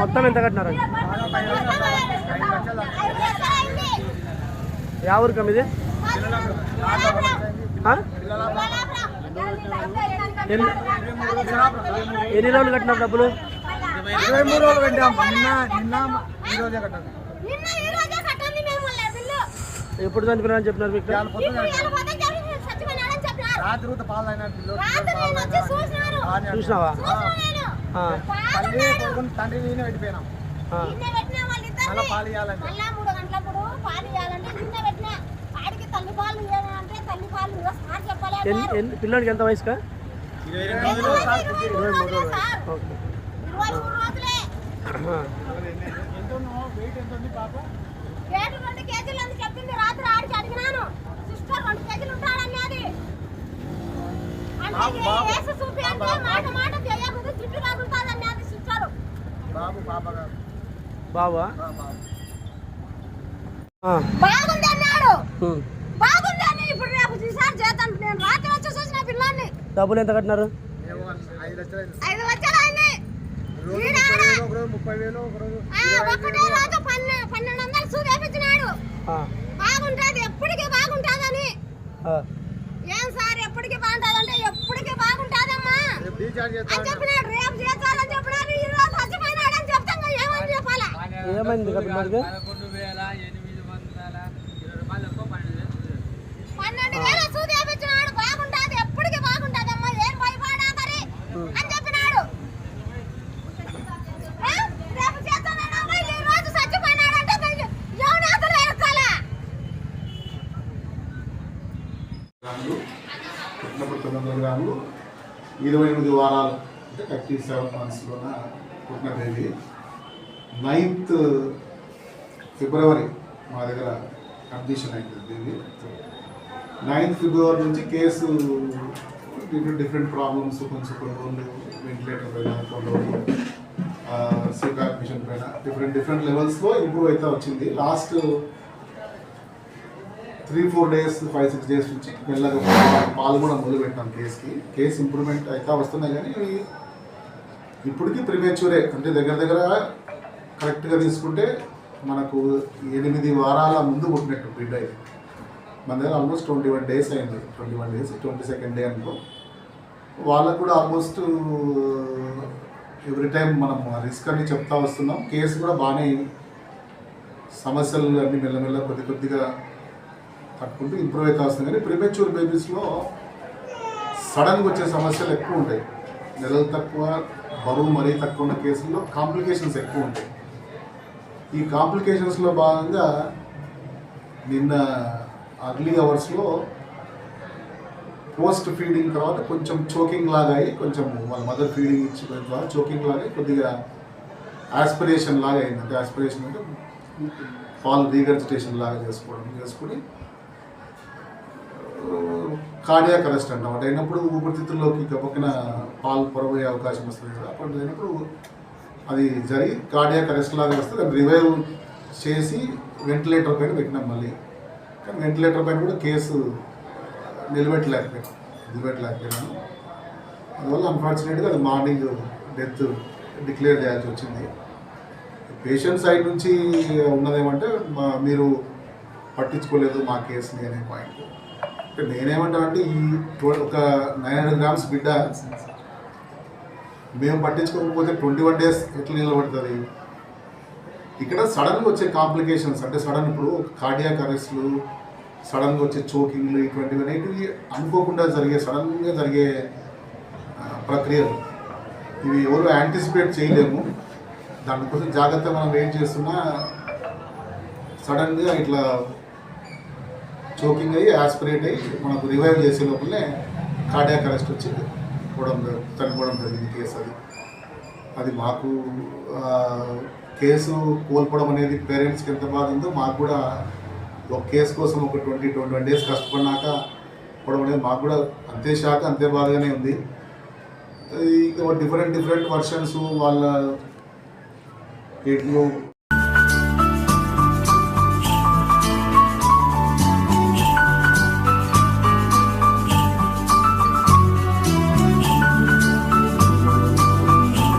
మొత్తం ఎంత కట్టినారు? యా ఊరికం ఇది? ఎన్ని రోజులు కట్టినారు డబ్బులు? ఇరవై మూడు రోజులు నిన్న నిన్న ఈ రోజే బిల్లు ఎప్పుడు చనిపోయినారని చెప్పినారు మీకు? రాత్రి పాలు చూసినావా? కొడుకుని తండ్రి నేనే పెట్టిపోయినాం. మళ్ళా పాలు ఇవ్వాలంటే మళ్ళా మూడు గంటలప్పుడు పాలు ఇవ్వాలంటే నిన్న పెట్టిన. ఆడికి తల్లి పాలు ఇవ్వాలంటే తల్లి పాలు ఇవ్వ సార్ చెప్పలేదు ఎన్ని ఎన్ని పిల్లోడికి ఎంత రెండు కేజీలు అని చెప్పింది రాత్రి బాబు ఇప్పుడు రేపు చేతాను. నేను రాత్రి వచ్చి చూసిన పిల్లాన్ని. డబ్బులు ఎంత కట్టినారు? ఐదు లక్షలు అయింది. ఒకటే రోజు పన్నెండు వందలు చూపించినాడు బాగుంటది ఎప్పటికీ బాగుంటాదని. ఏం సార్ ఎప్పటికీ బాగుంటదంటే ఏమైంది ఇక పిల్లోడికి పన్నెండు వేల సూది వేపించినాడు బాగుంటాది ఎప్పటికీ బాగుంటాదమ్మా ఏం భయపడాకరి అని చెప్పినాడు ఆ? రేపు చేస్తానన్నా ఈ రోజు చచ్చిపోయినాడంటే మరి ఎవడు అసలు ఎరకాలా గ్రాములు పుట్టినప్పుడు తొమ్మిది వందల గ్రాములు ఇరవై ఎనిమిది వారాలు అంటే థర్టీ సెవెన్ మంత్స్లోన పుట్టిన బేబీ నైన్త్ ఫిబ్రవరి మా దగ్గర కండిషన్ అయింది బేబీ నైన్త్ ఫిబ్రవరి నుంచి కేసు డిఫరెంట్ డిఫరెంట్ ప్రాబ్లమ్స్ కొంచెం కొన్ని రోజులు వెంటిలేటర్ పైన కొన్ని రోజులు మిషన్ పైన డిఫరెంట్ డిఫరెంట్ లెవెల్స్లో ఇంప్రూవ్ అయితే వచ్చింది. Last three four days five six days నుంచి మెల్లగా పాలు కూడా మొదలు పెట్టాం కేసుకి. కేసు ఇంప్రూవ్మెంట్ అయితే వస్తున్నాయి కానీ ఇప్పటికీ ప్రిమేచ్యూరే. అంటే దగ్గర దగ్గర కరెక్ట్గా తీసుకుంటే మనకు ఎనిమిది వారాల ముందు పుట్టినట్టు బిడ్డ ఇది. మన దగ్గర ఆల్మోస్ట్ ట్వంటీ వన్ డేస్ అయింది. Twenty one days twenty second day అనుకో. వాళ్ళకు కూడా ఆల్మోస్ట్ ఎవ్రీ టైం మనం రిస్క్ అని చెప్తా వస్తున్నాం. కేసు కూడా బాగానే సమస్యలు అన్నీ మెల్లమెల్ల కొద్ది కొద్దిగా తట్టుకుంటూ ఇంప్రూవ్ అయితే వస్తుంది. కానీ ప్రిమెచ్యూర్ బేబీస్లో సడన్గా వచ్చే సమస్యలు ఎక్కువ ఉంటాయి. నెలలు తక్కువ బరువు మరీ తక్కువ ఉన్న కేసుల్లో కాంప్లికేషన్స్ ఎక్కువ ఉంటాయి. ఈ కాంప్లికేషన్స్లో భాగంగా నిన్న అర్లీ అవర్స్లో పోస్ట్ ఫీడింగ్ తర్వాత కొంచెం చోకింగ్ లాగా అయ్యి కొంచెం వాళ్ళ మదర్ ఫీడింగ్ ఇచ్చిన తర్వాత చోకింగ్ లాగా కొద్దిగా ఆస్పిరేషన్ లాగా అయింది. అంటే ఆస్పిరేషన్ అంటే పాలు రీగర్జిటేషన్ లాగా చేసుకోవడం చేసుకుని కార్డియాక్ అరెస్ట్ అంటాం. అంటే అయినప్పుడు ఊపిరితిత్తుల్లోకి గబక్కిన పాలు పొరబోయే అవకాశం వస్తుంది కదా. అప్పుడు అయినప్పుడు అది జరిగి కార్డియాక్ అరెస్ట్ లాగా వస్తే దాన్ని రివైవ్ చేసి వెంటిలేటర్ పైన పెట్టినాం మళ్ళీ. కానీ వెంటిలేటర్ పైన కూడా కేసు నిలబెట్టలేకపోయాను. నిలబెట్టలేకపోయాను అందువల్ల అన్ఫార్చునేట్గా అది మార్నింగ్ డెత్ డిక్లేర్ చేయాల్సి వచ్చింది. పేషెంట్ సైడ్ నుంచి ఉన్నదేమంటే మా- మీరు పట్టించుకోలేదు మా కేసుని అనే పాయింట్ అంటే నేనేమంటా అంటే ఈ ఒక నైన్ హండ్రెడ్ గ్రామ్స్ బిడ్డ మేము పట్టించుకోకపోతే ట్వంటీ వన్ డేస్ ఎట్లా నిలబడుతుంది? ఇక్కడ సడన్గా వచ్చే కాంప్లికేషన్స్ అంటే సడన్ ఇప్పుడు కార్డియాక్ అరెస్ట్లు సడన్గా వచ్చే చోకింగ్లు ఇటువంటివి అనేటివి అనుకోకుండా జరిగే సడన్గా జరిగే ప్రక్రియలు. ఇవి ఎవరు యాంటిసిపేట్ చేయలేము. దానికోసం జాగ్రత్త మనం వెయిట్ చేస్తున్నా సడన్గా ఇట్లా చోకింగ్ అయ్యి ఆస్పిరేట్ అయ్యి మనకు రివైవ్ చేసే లోపలనే కార్డియాక్ అరెస్ట్ వచ్చి పోవడం చనిపోవడం జరిగింది కేసు అది. అది మాకు కేసు కోల్పోవడం అనేది పేరెంట్స్కి ఎంత బాధ ఉందో మాకు కూడా ఒక కేసు కోసం ఒక ట్వంటీ ట్వంటీ వన్ డేస్ కష్టపడినాక పోవడం అనేది మాకు కూడా అంతే షాక్ అంతే బాధగానే ఉంది. ఇంకా డిఫరెంట్ డిఫరెంట్ వర్షన్స్ వాళ్ళ వీటిలో